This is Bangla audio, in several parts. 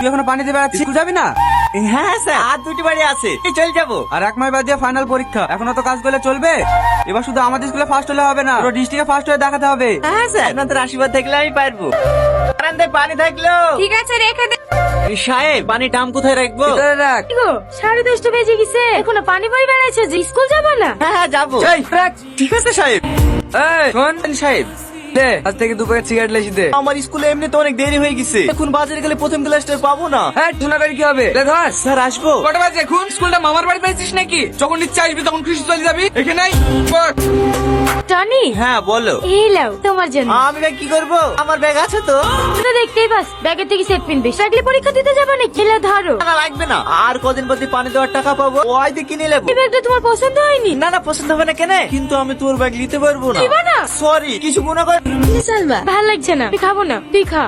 তুই এখনও পানিতে বেড়াচ্ছিস? স্কুল যাবি না? হ্যাঁ স্যার। আর দুটি বাড়ি আছে। এই চল যাব। আর এক মাস বাদ দিয়ে ফাইনাল পরীক্ষা। এখনও তো কাজ করলে চলবে। এবার শুধু আমাদের স্কুলে ফার্স্ট হলে হবে না পুরো ডিস্ট্রিক্টে ফার্স্ট হয়ে দেখাতে হবে। হ্যাঁ স্যার। আপনাদের আশীর্বাদ থাকলে আমি পারব। বারান্দায় পানি থাকল। ঠিক আছে রেখে দে। সাহেব পানি টাম কোথায় রাখব? রাখ। কি গো সাড়ে দশটা বেজে গেছে। এখনও পানি বই বেড়াইছো যে স্কুল যাব না? হ্যাঁ হ্যাঁ যাব। ঠিক আছে সাহেব। এই, শোন। সাহেব। দে আজ থেকে দু প্যাকেট সিগারেট লেসি দে। আমার স্কুলে এমনি তো অনেক দেরি হয়ে গেছে। এখন বাজারে গেলে প্রথম ক্লাসটা পাবো না। হ্যাঁ শোনাবেন কি হবে? দে ধর। স্যার আসব। কটা বাজে এখন? স্কুলটা মামার বাড়ি পেয়েছিস নাকি? যখন ইচ্ছা আসবি তখন খুশি চলে যাবি। এখানেই টনি? হ্যাঁ বলো। এই লাও তোমার জন্য। আমি ব্যাগ কি করব? আমার ব্যাগ আছে তো। দেখতেই পাস। ব্যাগের থেকে সেট পিনবি সাইকেলে পরীক্ষা দিতে যাব না খেলে ধরো। না লাগবে না। আর কদিন প্রতি পানি দেওয়ার টাকা পাবো? ওই দিয়ে কিনে নেব। এই ব্যাগটা তোমার পছন্দ হয়নি? না না পছন্দ হবে না কেন? কিন্তু আমি তোর ব্যাগ নিতে পারব না। না? সরি কিছু গুণা কর। সালমা? ভালো লাগছে না। তুই খাব না। তুই খা।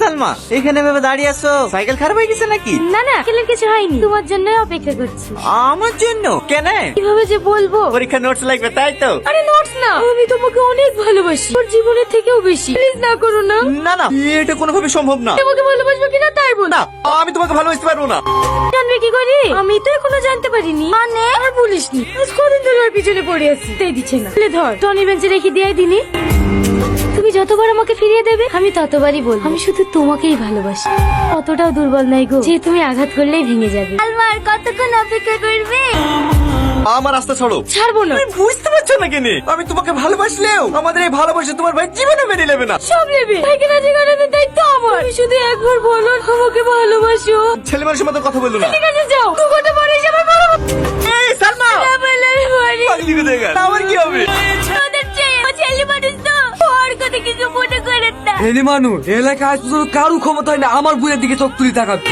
সালমা এখানে ভেবে দাঁড়িয়ে আছো? সাইকেল খারাপ হয়ে গেছে নাকি? না না খেলের কিছু হয়নি। তোমার জন্যই অপেক্ষা করছি। আমার জন্য? কেন? কীভাবে যে বলব? পরীক্ষা নোটস লাগবে তাই তো? আরে নোটস না আমি তোমাকে অনেক ভালোবাসি। তোর জীবনের থেকেও বেশি। প্লিজ না করো না। না না এটা কোনোভাবে সম্ভব না। তোমাকে ভালোবাসবো কিনা তাই বল। না আমি তোমাকে ভালোবাসতে পারব না। জানবে কি করি? আমি তো এখনও জানতে পারিনি। মানে? আর বলিসনি। আজ কদিন ধরে ওর পিছনে পড়ে আছি। তাই দিচ্ছে না। ধর টনি বেঞ্চে রেখে দিয়ে দিনি। যতবার আমাকে ফিরিয়ে দেবে আমি ততবারই বলব। আমি শুধু তোমাকেই ভালোবাসি। অতটাও দুর্বল নাই গো যে তুমি আঘাত করলেই ভেঙে যাবে। আলমার কতক্ষণ অপেক্ষা করবে? আমার রাস্তা ছাড়ো। ছাড়বো না। তুমি বুঝতে পারছ না কেন? আমি তোমাকে ভালোবাসলেও আমাদের এই ভালোবাসা তোমার ভাই জীবনে মেনে নেবে না। সব নেবে। ভাইকে রাজি করানোর দায়িত্ব আমার। তুমি শুধু একবার বলো আমাকে ভালোবাসো। ছেলে মানুষের মতো কথা বলল না। ঠিক আছে যাও। দু ঘণ্টা করেন মানুষ, এলাকায় আজ পর্যন্ত কারু ক্ষমতা হয় না, আমার বুয়ের দিকে চোখ তুলি তাকাবে!